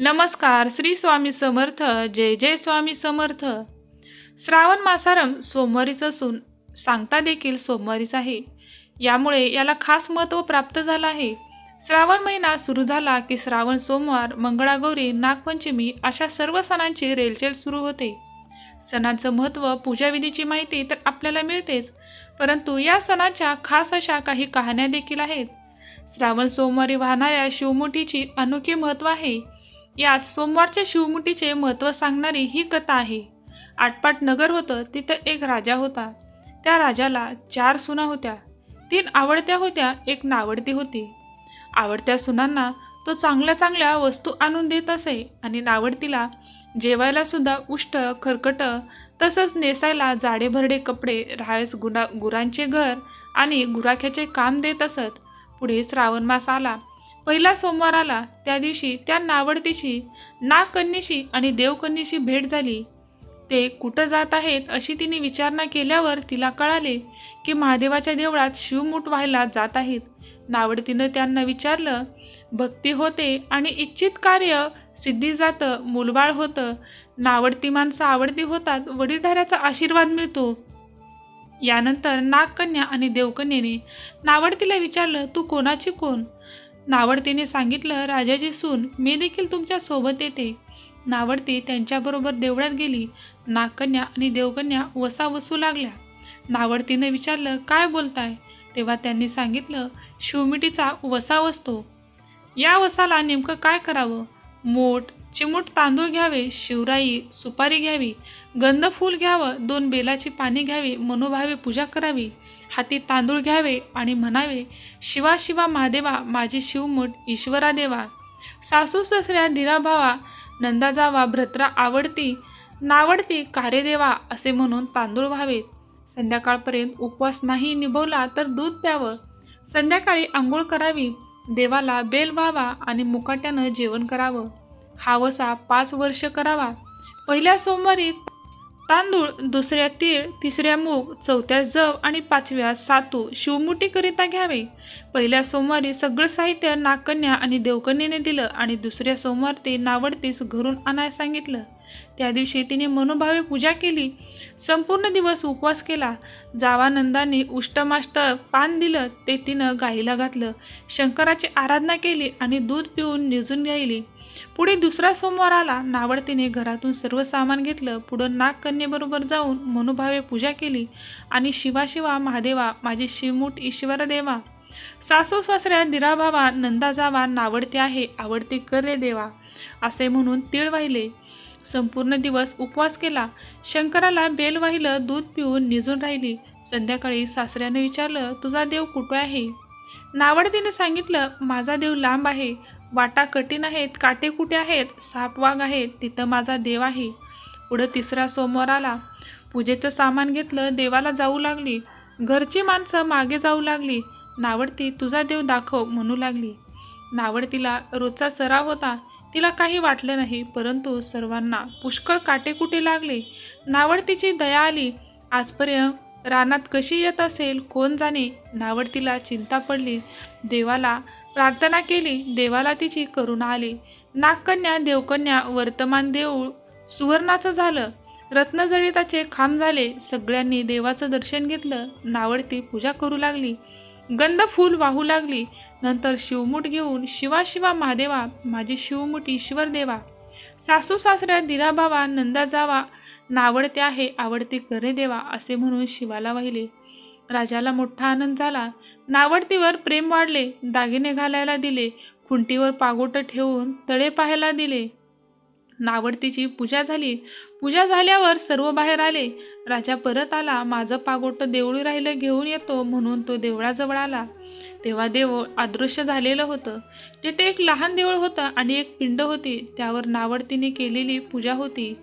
नमस्कार श्री स्वामी समर्थ जय जय स्वामी समर्थ. श्रावण मासारम सोमवारीच असून सांगता देखील सोमवारीच आहे. यामुळे याला खास महत्त्व प्राप्त झालं आहे. श्रावण महिना सुरू झाला की श्रावण सोमवार मंगळागौरी नागपंचमी अशा सर्व सणांची रेलचेल सुरू होते. सणांचं महत्त्व पूजाविधीची माहिती तर आपल्याला मिळतेच परंतु या सणाच्या खास अशा काही कहाण्या देखील आहेत. श्रावण सोमवारी वाहणाऱ्या शिवमुठीची अनोखी महत्त्व आहे. यात सोमवारच्या शिवमुठीचे महत्त्व सांगणारी ही कथा आहे. आटपाट नगर होतं तिथं एक राजा होता. त्या राजाला चार सुना होत्या. तीन आवडत्या होत्या एक नावडती होती. आवडत्या सुनांना तो चांगल्या चांगल्या वस्तू आणून देत असे आणि नावडतीला जेवायला सुद्धा उष्ट खरकट तसंच नेसायला जाडे भरडे कपडे राहायस गुरा गुरांचे घर आणि गुराख्याचे काम देत असत. पुढे श्रावण मास आला. पहिला सोमवार आला त्या दिवशी त्या नावडतीशी नागकन्येशी आणि देवकन्येशी भेट झाली. ते कुठं जात आहेत अशी तिने विचारणा केल्यावर तिला कळाले की महादेवाच्या देवळात शिवमूठ व्हायला जात आहेत. नावडतीनं त्यांना विचारलं भक्ती होते आणि इच्छित कार्य सिद्धी जातं मुलबाळ होतं. नावडती माणसं आवडती होतात वडीलधाऱ्याचा आशीर्वाद मिळतो. यानंतर नागकन्या आणि देवकन्येने नावडतीला विचारलं तू कोणाची कोण? नावडतीने सांगितलं राजाची सून मी देखील तुमच्यासोबत येते. नावडती त्यांच्याबरोबर देवळात गेली. नागकन्या आणि देवकन्या वसा वसू लागल्या. नावडतीने विचारलं काय बोलताय? तेव्हा त्यांनी सांगितलं शिवमिटीचा वसा वसतो या वसाला नेमकं काय करावं? मोठ चिमूट तांदूळ घ्यावे शिवराई सुपारी घ्यावी गंध फूल घ्यावं दोन बेलाची पाने घ्यावी मनोभावे पूजा करावी हाती तांदूळ घ्यावे आणि म्हणावे शिवा शिवा महादेवा माझी शिवमूठ ईश्वरा देवा. सासू ससऱ्या दिराभावा नंदा जावा भ्रत्रा आवडती नावडती कारे देवा असे म्हणून तांदूळ व्हावेत. संध्याकाळपर्यंत उपवास नाही निभवला तर दूध प्यावं. संध्याकाळी आंघोळ करावी. देवाला बेल व्हावा आणि मुकाट्यानं जेवण करावं. हावसा पाच वर्ष करावा. पहिल्या सोमवारी तांदूळ दुसऱ्या तीळ तिसऱ्या मूग चौथ्या जव आणि पाचव्या सातू शिवमुठीकरिता घ्यावे. पहिल्या सोमवारी सगळं साहित्य नाकन्या आणि देवकन्येने दिलं आणि दुसऱ्या सोमवार ते नावडतीस घरून आणायला सांगितलं. त्या दिवशी तिने मनोभावे पूजा केली. संपूर्ण दिवस उपवास केला. जावानंदाने उष्टमाष्ट पान दिलं. ते तिनं गाईला घातलं. शंकराची आराधना केली आणि दूध पिऊन निजून घ्यायली पुढे दुसरा सोमवार आला. नावडतीने घरातून सर्व सामान घेतलं. पुढं नागकन्येबरोबर जाऊन मनोभावे पूजा केली. आणि शिवाशिवा महादेवा माझी शिवमूठ ईश्वर देवा सासू सासऱ्या दिराभावा नंदा जावा नावडते आहे आवडते करे देवा असे म्हणून तीळ वाहिले. संपूर्ण दिवस उपवास केला. शंकराला बेल वाहिलं दूध पिऊन निजून राहिली. संध्याकाळी सासऱ्याने विचारलं तुझा देव कुठे आहे? नावडतीने सांगितलं माझा देव लांब आहे. वाटा कठीण आहेत काटे कुठे आहेत? साप वाघ आहेत तिथं माझा देव आहे. पुढं तिसरा सोमवार आला. पूजेचं सामान घेतलं देवाला जाऊ लागली. घरची माणसं मागे जाऊ लागली. नावडती तुझा देव दाखव म्हणू लागली. नावडतीला रोजचा सराव होता. तिला काही वाटलं नाही परंतु सर्वांना पुष्कळ काटेकुटे लागले. नावडतीची दया आली. आजपर्यंत रानात कशी येत असेल कोण जाणे नावडतीला चिंता पडली. देवाला प्रार्थना केली. देवाला तिची करुणा आली. नागकन्या देवकन्या वर्तमान देऊळ सुवर्णाचं झालं. रत्नजडिताचे खांब झाले. सगळ्यांनी देवाचं दर्शन घेतलं. नावडती पूजा करू लागली. गंध फूल वाहू लागली. नंतर शिवमूठ घेऊन शिवा शिवा महादेवा माझी शिवमूठ ईश्वर देवा. सासू सासऱ्या दिराभावा नंदा जावा. नावडते आहे आवडते करे देवा असे म्हणून शिवाला वाहिले. राजाला मोठा आनंद झाला. नावडतीवर प्रेम वाढले दागिने घालायला दिले खुंटीवर पागोटं ठेवून तळे पाहायला दिले. नावडतीची पूजा झाली. पूजा झाल्यावर सर्व बाहेर आले. राजा परत आला. माझं पागोटं देवळी राहिलं घेऊन येतो म्हणून तो देवळाजवळ आला. तेव्हा देऊळ अदृश्य झालेलं होतं. तिथे एक लहान देऊळ होतं आणि एक पिंड होती. त्यावर नावडतीने केलेली पूजा होती.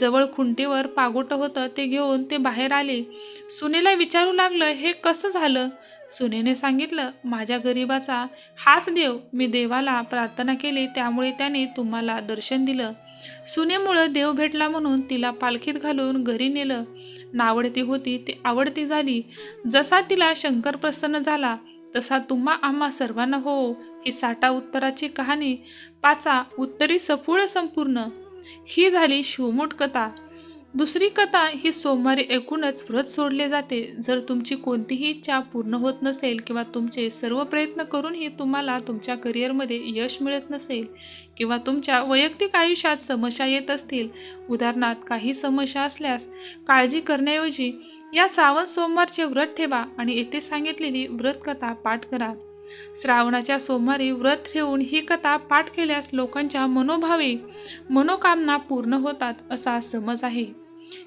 जवळ खुंटीवर पागोटं होतं ते घेऊन ते बाहेर आले. सुनेला विचारू लागलं हे कसं झालं? सुनेने सांगितलं माझ्या गरिबाचा हाच देव मी देवाला प्रार्थना केली त्यामुळे त्याने तुम्हाला दर्शन दिलं. सुनेमुळं देव भेटला म्हणून तिला पालखीत घालून घरी नेलं. नावडती होती ती आवडती झाली. जसा तिला शंकर प्रसन्न झाला तसा तुम्हा आम्हा सर्वांना हो ही साठा उत्तराची कहाणी पाचा उत्तरी सफुळ संपूर्ण. ही झाली शिवमूठ कथा. दुसरी कथा ही सोमवारी एकूणच व्रत सोडले जाते. जर तुमची कोणतीही इच्छा पूर्ण होत नसेल किंवा तुमचे सर्व प्रयत्न करूनही तुम्हाला तुमच्या करिअरमध्ये यश मिळत नसेल किंवा तुमच्या वैयक्तिक आयुष्यात समस्या येत असतील उदाहरणार्थ काही समस्या असल्यास काळजी करण्याऐवजी या सावन सोमवारचे व्रत ठेवा आणि येथे सांगितलेली व्रतकथा पाठ करा. श्रावणाच्या सोमवारी व्रत ठेवून ही कथा पाठ केल्यास लोकांच्या मनोभावे मनोकामना पूर्ण होतात असा समज आहे.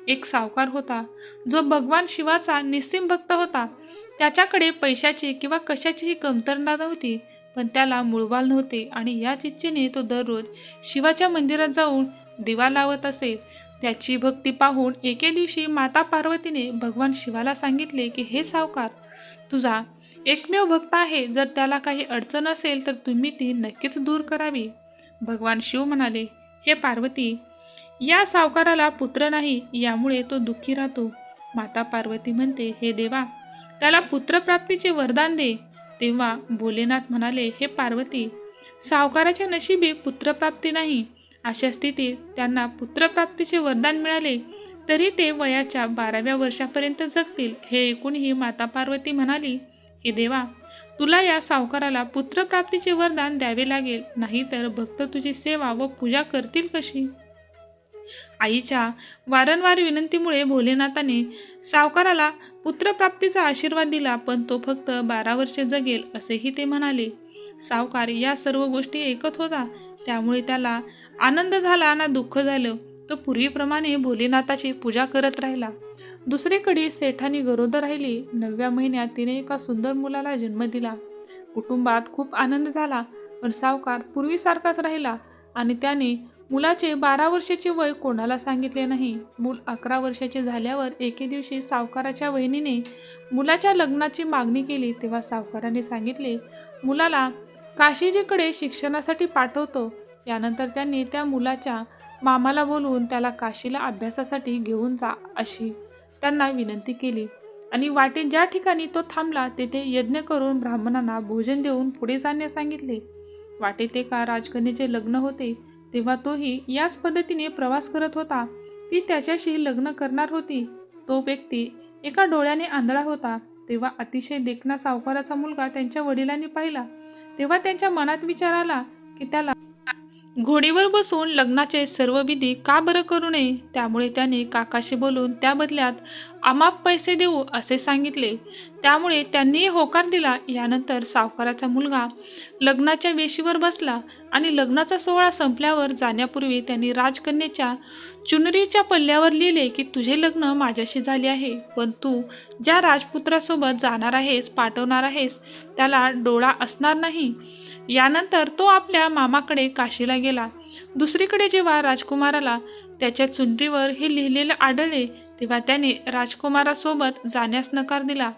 एक सावकार होता जो भगवान शिवाचा निस्सिम भक्त होता. त्याच्याकडे पैशाची किंवा कशाचीही कमतरता नव्हती पण त्याला मुळवाल नव्हते आणि याच इच्छेने तो दररोज शिवाच्या मंदिरात जाऊन दिवा लावत असे. त्याची भक्ती पाहून एके दिवशी माता पार्वतीने भगवान शिवाला सांगितले की हे सावकार तुझा एकमेव भक्त आहे. जर त्याला काही अडचण असेल तर तुम्ही ती नक्कीच दूर करावी. भगवान शिव म्हणाले हे पार्वती या सावकाराला पुत्र नाही यामुळे तो दुःखी राहतो. माता पार्वती म्हणते हे देवा त्याला पुत्रप्राप्तीचे वरदान दे. तेव्हा भोलेनाथ म्हणाले हे पार्वती सावकाराच्या नशिबी पुत्रप्राप्ती नाही. अशा स्थितीत त्यांना पुत्रप्राप्तीचे वरदान मिळाले तरी ते वयाच्या बाराव्या वर्षापर्यंत जगतील. हे ऐकूनही माता पार्वती म्हणाली हे देवा तुला या सावकाराला पुत्रप्राप्तीचे वरदान द्यावे लागेल नाहीतर भक्त तुझी सेवा व पूजा करतील कशी? आईच्या वारंवार विनंतीमुळे भोलेनाथाने सावकाराला पुत्रप्राप्तीचा आशीर्वाद दिला पण तो फक्त बारा वर्षे जगेल असेही ते म्हणाले. सावकार या सर्व गोष्टी ऐकत होता. त्यामुळे त्याला आनंद झाला ना दुःख झालं. तो पूर्वीप्रमाणे भोलेनाथाची पूजा करत राहिला. दुसरीकडे सेठानी गरोदर राहिली. नवव्या महिन्यात तिने एका सुंदर मुलाला जन्म दिला. कुटुंबात खूप आनंद झाला. पण सावकार पूर्वीसारखाच राहिला आणि त्याने मुलाचे बारा वर्षाचे वय कोणाला सांगितले नाही. मूल अकरा वर्षाचे झाल्यावर एके दिवशी सावकाराच्या वहिनीने मुलाच्या लग्नाची मागणी केली. तेव्हा सावकाराने सांगितले मुलाला काशीजीकडे शिक्षणासाठी पाठवतो. यानंतर त्यांनी त्या मुलाच्या मामाला बोलवून त्याला काशीला अभ्यासासाठी घेऊन जा अशी त्यांना विनंती केली. आणि वाटेत ज्या ठिकाणी तो थांबला तेथे यज्ञ करून ब्राह्मणांना भोजन देऊन पुढे जाण्यास सांगितले. वाटेत एका राजकन्याचे लग्न होते. तेव्हा तोही याच पद्धतीने प्रवास करत होता. ती त्याच्याशी लग्न करणार होती. तो व्यक्ती एका डोळ्याने आंधळा होता. तेव्हा अतिशय देखणा सावकाराचा मुलगा त्यांच्या वडिलांनी पाहिला. तेव्हा त्यांच्या मनात विचार आला की त्याला घोडीवर बसून लग्नाचे सर्व विधी का बरं करू नये? त्यामुळे त्याने काकाशी बोलून त्या बदल्यात अमाप पैसे देऊ असे सांगितले. त्यामुळे त्यांनीही होकार दिला. यानंतर सावकाराचा मुलगा लग्नाच्या वेशीवर बसला आणि लग्नाचा सोहळा संपल्यावर जाण्यापूर्वी त्यांनी राजकन्याच्या चुनरीच्या पल्ल्यावर लिहिले की तुझे लग्न माझ्याशी झाले आहे पण तू ज्या राजपुत्रासोबत जाणार आहेस पाठवणार आहेस त्याला डोळा असणार नाही. यानंतर तो आपल्या मामाकडे काशीला गेला. दुसरीकडे जेव्हा राजकुमाराला त्याच्या चुंडीवर हे लिहिलेले आढळले तेव्हा त्याने राजकुमारासोबत जाण्यास नकार दिला.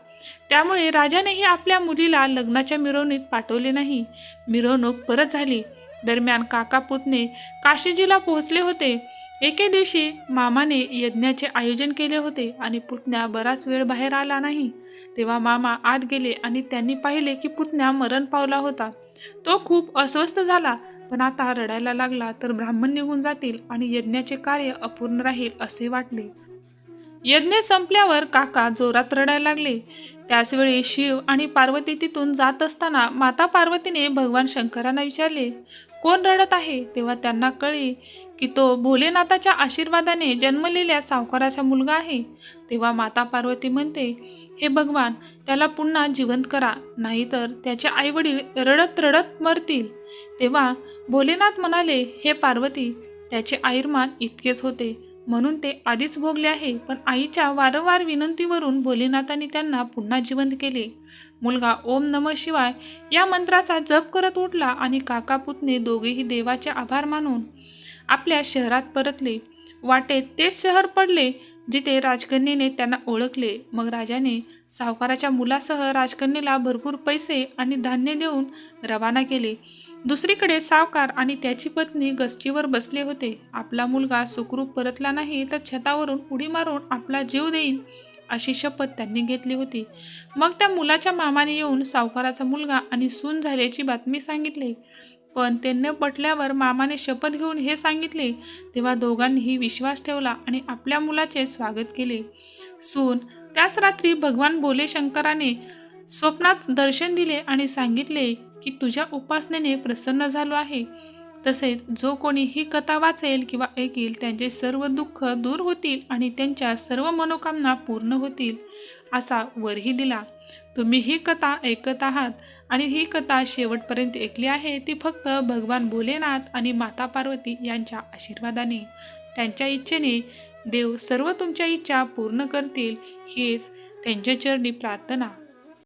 त्यामुळे राजानेही आपल्या मुलीला लग्नाच्या मिरवणीत पाठवले नाही. मिरवणूक परत झाली. दरम्यान काका पुतणे काशीजीला पोहोचले होते. एके दिवशी मामाने यज्ञाचे आयोजन केले होते आणि पुतण्या बराच वेळ बाहेर आला नाही. तेव्हा मामा आत गेले आणि त्यांनी पाहिले की पुतण्या मरण पावला होता. तो खूप अस्वस्थ झाला पण आता रडायला लागला तर ब्राह्मण निघून जातील आणि यज्ञाचे कार्य अपूर्ण राहील असे वाटले. यज्ञ संपल्यावर काका जोरात रडायला लागले. त्याचवेळी शिव आणि पार्वती तिथून जात असताना माता पार्वतीने भगवान शंकरांना विचारले कोण रडत आहे? तेव्हा त्यांना कळले की तो भोलेनाथाच्या आशीर्वादाने जन्मलेल्या सावकाराचा मुलगा आहे. तेव्हा माता पार्वती म्हणते हे भगवान त्याला पुन्हा जिवंत करा नाहीतर त्याचे आईवडील रडत रडत मरतील. तेव्हा भोलेनाथ म्हणाले हे पार्वती त्याचे आयुर्मान इतकेच होते. म्हणून ते आधीच भोगले आहे पण आईच्या वारंवार विनंतीवरून भोलेनाथांनी त्यांना पुन्हा जिवंत केले. मुलगा ओम नम शिवाय या मंत्राचा जप करत उठला आणि काका पुतणे दोघेही देवाचे आभार मानून आपल्या शहरात परतले. वाटेत तेच शहर पडले जिथे राजकन्येने त्यांना ओळखले मग राजाने सावकाराच्या मुलासह राजकन्येला भरपूर पैसे आणि धान्य देऊन रवाना केले. दुसरीकडे सावकार आणि त्याची पत्नी गस्तीवर बसले होते. आपला मुलगा सुखरूप परतला नाही तर छतावरून उडी मारून आपला जीव देईन अशी शपथ त्यांनी घेतली होती. मग त्या मुलाच्या मामाने येऊन सावकाराचा मुलगा आणि सून झाल्याची बातमी सांगितली. पण ते न पटल्यावर मामाने शपथ घेऊन हे सांगितले. तेव्हा दोघांनीही विश्वास ठेवला आणि आपल्या मुलाचे स्वागत केले. सून त्याच रात्री भगवान बोले शंकराने स्वप्नात दर्शन दिले आणि सांगितले की तुझ्या उपासनेने प्रसन्न झालो आहे. तसेच जो कोणी ही कथा वाचेल किंवा ऐकेल त्यांचे सर्व दुःख दूर होतील आणि त्यांच्या सर्व मनोकामना पूर्ण होतील असा वरही दिला. तुम्ही ही कथा ऐकत आहात आणि ही कथा शेवटपर्यंत ऐकली आहे ती फक्त भगवान भोलेनाथ आणि माता पार्वती यांच्या आशीर्वादाने. त्यांच्या इच्छेने देव सर्व तुमच्या इच्छा पूर्ण करतील हीच त्यांच्या चरणी प्रार्थना.